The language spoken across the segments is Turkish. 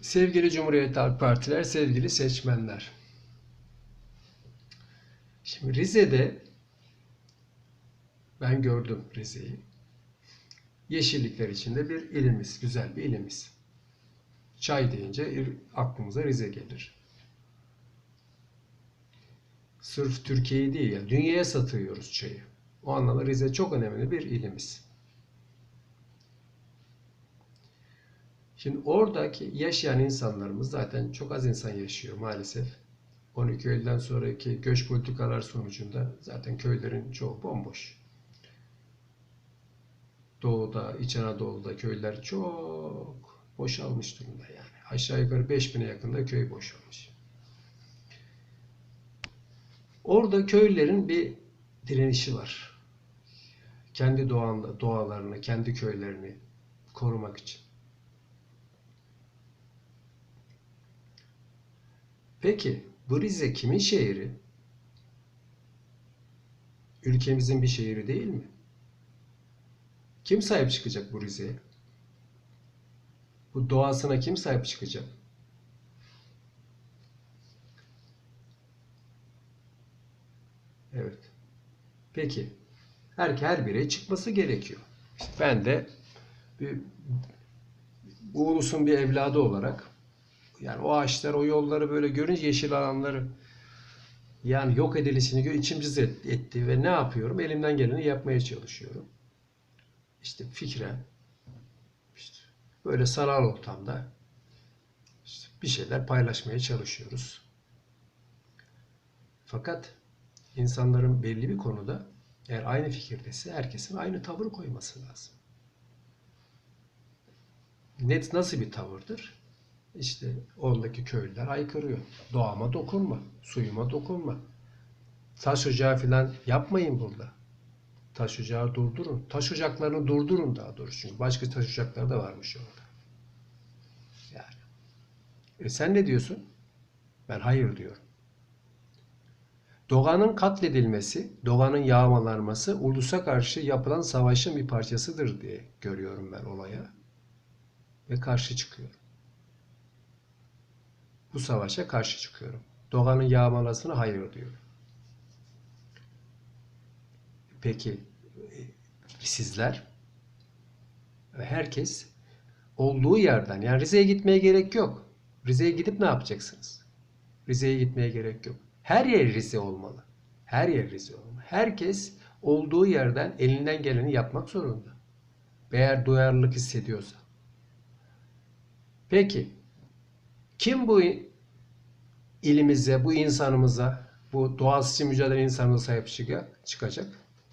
Sevgili Cumhuriyet Halk Partiler, sevgili seçmenler. Şimdi Rize'de ben gördüm Rize'yi. Yeşillikler içinde bir ilimiz, güzel bir ilimiz. Çay deyince aklımıza Rize gelir. Sırf Türkiye'yi değil, ya, dünyaya satıyoruz çayı. O anlamda Rize çok önemli bir ilimiz. Şimdi oradaki yaşayan insanlarımız zaten çok az insan yaşıyor maalesef. 12 Eylül'den sonraki göç politikalar sonucunda zaten köylerin çoğu bomboş. Doğu'da, İç Anadolu'da köyler çok boşalmış durumda yani. Aşağı yukarı 5000'e yakında köy boşalmış. Orada köylerin bir direnişi var. Kendi doğanda, doğalarını, kendi köylerini korumak için. Peki bu Rize kimin şehri? Ülkemizin bir şehri değil mi? Kim sahip çıkacak bu Rize'ye? Bu doğasına kim sahip çıkacak? Evet. Peki. Her, her birey çıkması gerekiyor. İşte ben de bir, bu ulusun bir evladı olarak yani o ağaçlar, o yolları böyle görünce yeşil alanları yani yok edilişini gör, içim cız et- etti ve ne yapıyorum? Elimden geleni yapmaya çalışıyorum. İşte fikren işte böyle sanal ortamda işte bir şeyler paylaşmaya çalışıyoruz. Fakat insanların belli bir konuda eğer aynı fikirdeyse herkesin aynı tavır koyması lazım. Net nasıl bir tavırdır? İşte oradaki köylüler aykırıyor. Doğama dokunma, suyuma dokunma. Taş ocağı falan yapmayın burada. Taş ocağı durdurun. Taş ocaklarını durdurun daha doğrusu. Çünkü başka taş ocakları da varmış orada. Yani. E sen ne diyorsun? Ben hayır diyorum. Doğanın katledilmesi, doğanın yağmalanması ulusa karşı yapılan savaşın bir parçasıdır diye görüyorum ben olaya. Ve karşı çıkıyorum. Bu savaşa karşı çıkıyorum. Doğanın yağmalasına hayır diyorum. Peki e, sizler ve herkes olduğu yerden yani Rize'ye gitmeye gerek yok. Rize'ye gidip ne yapacaksınız? Rize'ye gitmeye gerek yok. Her yer Rize olmalı. Her yer Rize olmalı. Herkes olduğu yerden elinden geleni yapmak zorunda. Eğer duyarlılık hissediyorsa. Peki kim bu ilimize, bu insanımıza, bu doğası için mücadele insanımıza sahip çıkacak?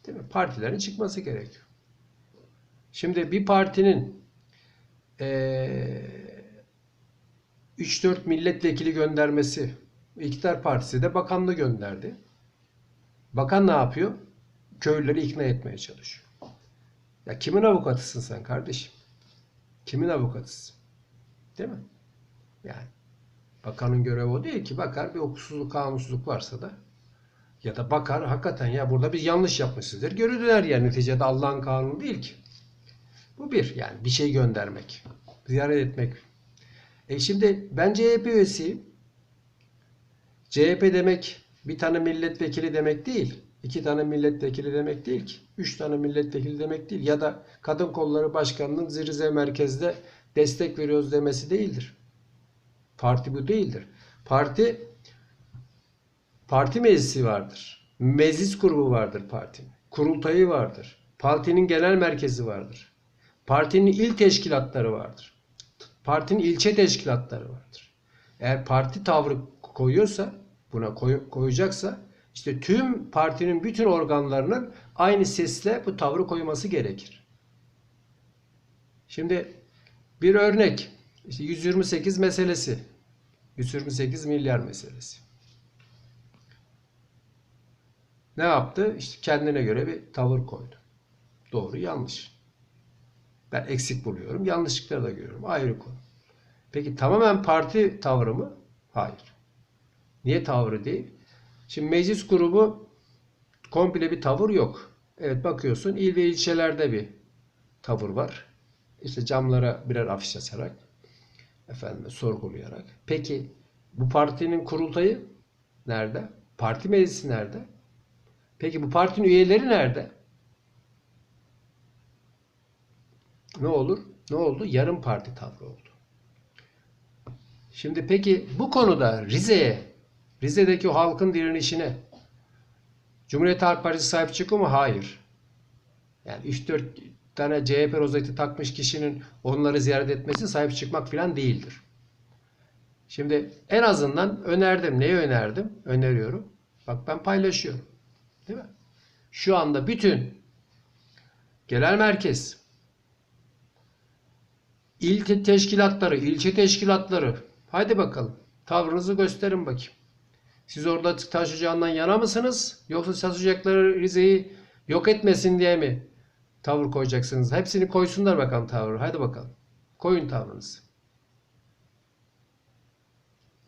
Değil mi? Partilerin çıkması gerekiyor. Şimdi bir partinin eee 3-4 milletvekili göndermesi, iktidar partisi de bakanlığı gönderdi. Bakan ne yapıyor? Köylüleri ikna etmeye çalışıyor. Ya kimin avukatısın sen kardeşim? Kimin avukatısın? Değil mi? Yani bakanın görevi o değil ki. Bakar bir hukuksuzluk, kanunsuzluk varsa da ya da bakar hakikaten ya burada biz yanlış yapmışızdır. Geri döner yani neticede Allah'ın kanunu değil ki. Bu bir yani bir şey göndermek. Ziyaret etmek. E şimdi ben CHP üyesiyim. CHP demek bir tane milletvekili demek değil. iki tane milletvekili demek değil ki. Üç tane milletvekili demek değil. Ya da Kadın Kolları Başkanı'nın Zirze merkezde destek veriyoruz demesi değildir. Parti bu değildir. Parti parti meclisi vardır. Meclis grubu vardır partinin. Kurultayı vardır. Partinin genel merkezi vardır. Partinin il teşkilatları vardır. Partinin ilçe teşkilatları vardır. Eğer parti tavrı koyuyorsa, buna koy- koyacaksa işte tüm partinin bütün organlarının aynı sesle bu tavrı koyması gerekir. Şimdi bir örnek. İşte 128 meselesi. 128 milyar meselesi. Ne yaptı? İşte kendine göre bir tavır koydu. Doğru yanlış. Ben eksik buluyorum. Yanlışlıkları da görüyorum. Ayrı konu. Peki tamamen parti tavrı mı? Hayır. Niye tavrı değil? Şimdi meclis grubu komple bir tavır yok. Evet bakıyorsun il ve ilçelerde bir tavır var. İşte camlara birer afiş asarak. Efendim sorgulayarak. Peki bu partinin kurultayı nerede? Parti meclisi nerede? Peki bu partinin üyeleri nerede? Ne olur? Ne oldu? Yarım parti tavrı oldu. Şimdi peki bu konuda Rize'ye, Rize'deki o halkın direnişine Cumhuriyet Halk Partisi sahip çıkıyor mu? Hayır. Yani 3-4 tane CHP rozeti takmış kişinin onları ziyaret etmesi sahip çıkmak falan değildir. Şimdi en azından önerdim. Neyi önerdim? Öneriyorum. Bak ben paylaşıyorum. Değil mi? Şu anda bütün genel merkez, il te- teşkilatları, ilçe teşkilatları hadi bakalım tavrınızı gösterin bakayım. Siz orada taşıyacağından yana mısınız? Yoksa taşıyacakları Rize'yi yok etmesin diye mi tavır koyacaksınız? Hepsini koysunlar bakalım tavır. Hadi bakalım. Koyun tavrınızı.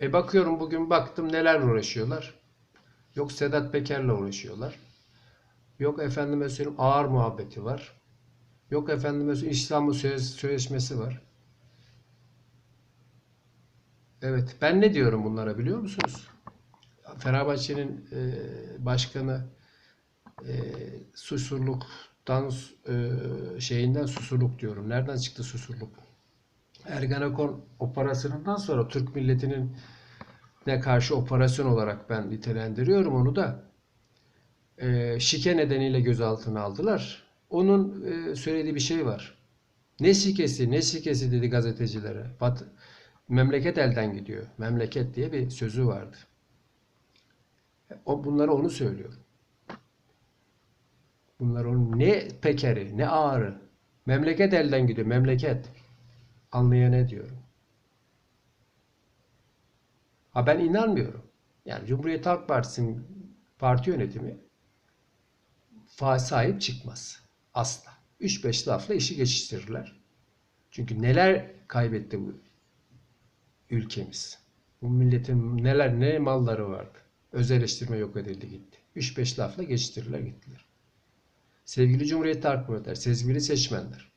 E bakıyorum bugün baktım neler uğraşıyorlar. Yok Sedat Peker'le uğraşıyorlar. Yok efendime söyleyeyim ağır muhabbeti var. Yok efendime söyleyeyim Söz- Sözleşmesi var. Evet ben ne diyorum bunlara biliyor musunuz? Fenerbahçe'nin e, başkanı e, susurluktan e, şeyinden susurluk diyorum. Nereden çıktı susurluk? Ergenekon operasyonundan sonra Türk milletinin ne karşı operasyon olarak ben nitelendiriyorum onu da e, şike nedeniyle gözaltına aldılar. Onun e, söylediği bir şey var. Ne şikesi, ne şikesi dedi gazetecilere. Bat, memleket elden gidiyor. Memleket diye bir sözü vardı. O bunları onu söylüyor. Bunlar onun ne pekeri, ne ağrı. Memleket elden gidiyor. Memleket. Anlayan ne diyorum. Ha ben inanmıyorum. Yani Cumhuriyet Halk Partisi'nin parti yönetimi sahip çıkmaz. Asla. 3-5 lafla işi geçiştirirler. Çünkü neler kaybetti bu ülkemiz. Bu milletin neler ne malları vardı. Özelleştirme yok edildi gitti. 3-5 lafla geçiştirirler gittiler. Sevgili Cumhuriyet Halk Partisi'ler, sevgili seçmenler.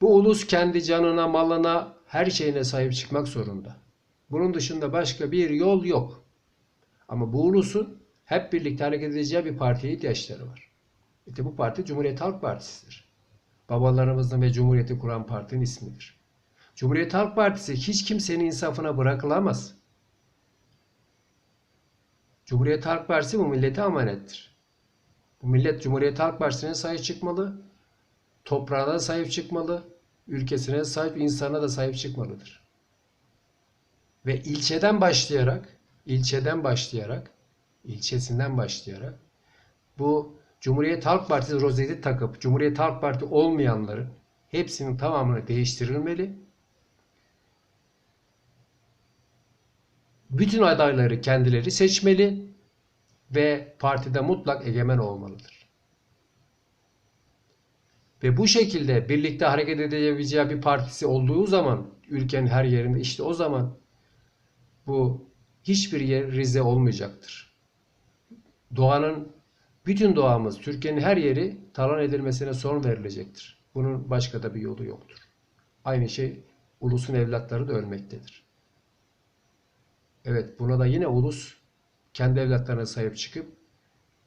Bu ulus kendi canına, malına, her şeyine sahip çıkmak zorunda. Bunun dışında başka bir yol yok. Ama bu ulusun hep birlikte hareket edeceği bir partiye ihtiyaçları var. İşte bu parti Cumhuriyet Halk Partisi'dir. Babalarımızın ve Cumhuriyeti kuran partinin ismidir. Cumhuriyet Halk Partisi hiç kimsenin insafına bırakılamaz. Cumhuriyet Halk Partisi bu millete amanettir. Bu millet Cumhuriyet Halk Partisi'ne sahip çıkmalı, toprağına sahip çıkmalı, ülkesine sahip, insana da sahip çıkmalıdır. Ve ilçeden başlayarak, ilçeden başlayarak, ilçesinden başlayarak bu Cumhuriyet Halk Partisi rozeti takıp Cumhuriyet Halk Parti olmayanların hepsinin tamamını değiştirilmeli. Bütün adayları kendileri seçmeli ve partide mutlak egemen olmalıdır. Ve bu şekilde birlikte hareket edebileceği bir partisi olduğu zaman ülkenin her yerinde işte o zaman bu hiçbir yer Rize olmayacaktır. Doğanın bütün doğamız, Türkiye'nin her yeri talan edilmesine son verilecektir. Bunun başka da bir yolu yoktur. Aynı şey ulusun evlatları da ölmektedir. Evet buna da yine ulus kendi evlatlarına sahip çıkıp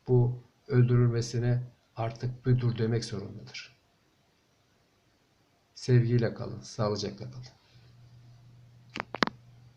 bu öldürülmesine artık bir dur demek zorundadır. Sevgiyle kalın, sağlıcakla kalın.